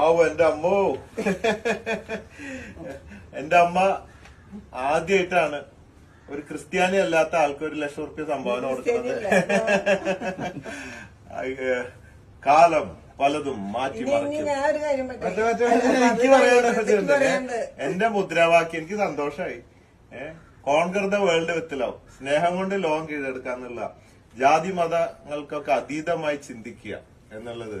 ആവോ എന്റെ അമ്മോ. എന്റെ അമ്മ ആദ്യമായിട്ടാണ് ഒരു ക്രിസ്ത്യാനി അല്ലാത്ത ആൾക്ക് ഒരു ലക്ഷം റുപ്യ സംഭാവന കൊടുക്കുന്നത്. കാലം പലതും മാറ്റി മറിക്കും. എനിക്ക് പറയാനുണ്ട് എന്റെ മുദ്രാവാക്യം എനിക്ക് സന്തോഷമായി ഏഹ് conquer the world with love സ്നേഹം കൊണ്ട് ലോകം കീഴടക്കാന്നുള്ള ജാതി മതങ്ങൾക്കൊക്കെ അതീതമായി ചിന്തിക്കുക എന്നുള്ളത്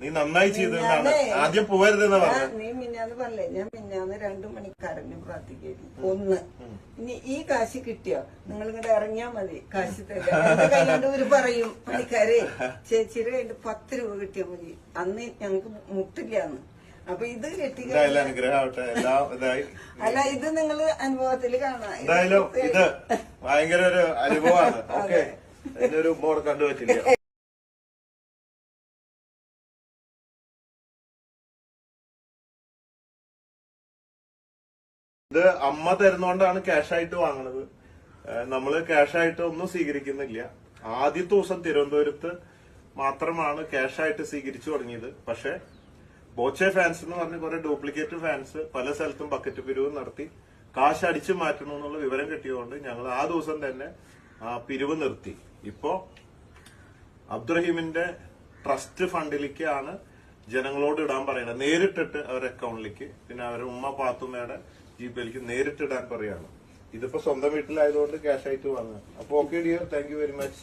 നീ നന്നായി ചെയ്തു ആദ്യം പോവരുത് എന്ന് പറഞ്ഞു നീ മിന്നാന്ന് പറഞ്ഞേ ഞാൻ മിന്നാന്ന് രണ്ടു മണിക്കാരന് പ്രാർത്ഥിക്കായിരുന്നു ഒന്ന്. ഇനി ഈ കാശ് കിട്ടിയോ? നിങ്ങൾ ഇങ്ങോട്ട് ഇറങ്ങിയാ മതി. കാശ് തരാം. എന്റെ കൈകൊണ്ട് ഒരു പറയും പണിക്കാരെ ചേച്ചിയുടെ കയ്യിൽ പത്ത് രൂപ കിട്ടിയാ മതി. അന്ന് ഞങ്ങക്ക് മുട്ടില്ലാന്ന്. അപ്പൊ ഇത് കിട്ടി അല്ല ഇത് നിങ്ങൾ അനുഭവത്തിൽ കാണാം. ഇത് എന്തായാലും ഇത് ഭയങ്കര ഒരു അനുഭവമാണ്. ഓക്കെ ഇതിനൊരു മോഡ് കണ്ടുപറ്റില്ല ഇത് അമ്മ തരുന്നോണ്ടാണ് ക്യാഷ് ആയിട്ട് വാങ്ങണത്. നമ്മൾ ക്യാഷ് ആയിട്ട് ഒന്നും സ്വീകരിക്കുന്നില്ല. ആദ്യത്തെ ദിവസം തിരുവനന്തപുരത്ത് മാത്രമാണ് ക്യാഷ് ആയിട്ട് സ്വീകരിച്ചു തുടങ്ങിയത്. പക്ഷെ ബോച്ചെ ഫാൻസ് എന്ന് പറഞ്ഞ കുറെ ഡ്യൂപ്ലിക്കേറ്റ് ഫാൻസ് പല സ്ഥലത്തും ബക്കറ്റ് പിരിവ് നടത്തി കാശ് അടിച്ചു മാറ്റണം എന്നുള്ള വിവരം കിട്ടിയതുകൊണ്ട് ഞങ്ങൾ ആ ദിവസം തന്നെ ആ പിരിവ് നിർത്തി. ഇപ്പോ അബ്ദുറഹീമിന്റെ ട്രസ്റ്റ് ഫണ്ടിലേക്കാണ് ജനങ്ങളോട് ഇടാൻ പറയുന്നത്. നേരിട്ടിട്ട് അവരുടെ അക്കൗണ്ടിലേക്ക് പിന്നെ അവരുടെ ഉമ്മ പാത്തുമ്മയുടെ ജിപേയിലേക്ക് നേരിട്ട് ഇടാൻ പറയാണ്. ഇതിപ്പോ സ്വന്തം വീട്ടിലായതുകൊണ്ട് ക്യാഷ് ആയിട്ട് വാങ്ങുക അപ്പൊ okay dear thank very much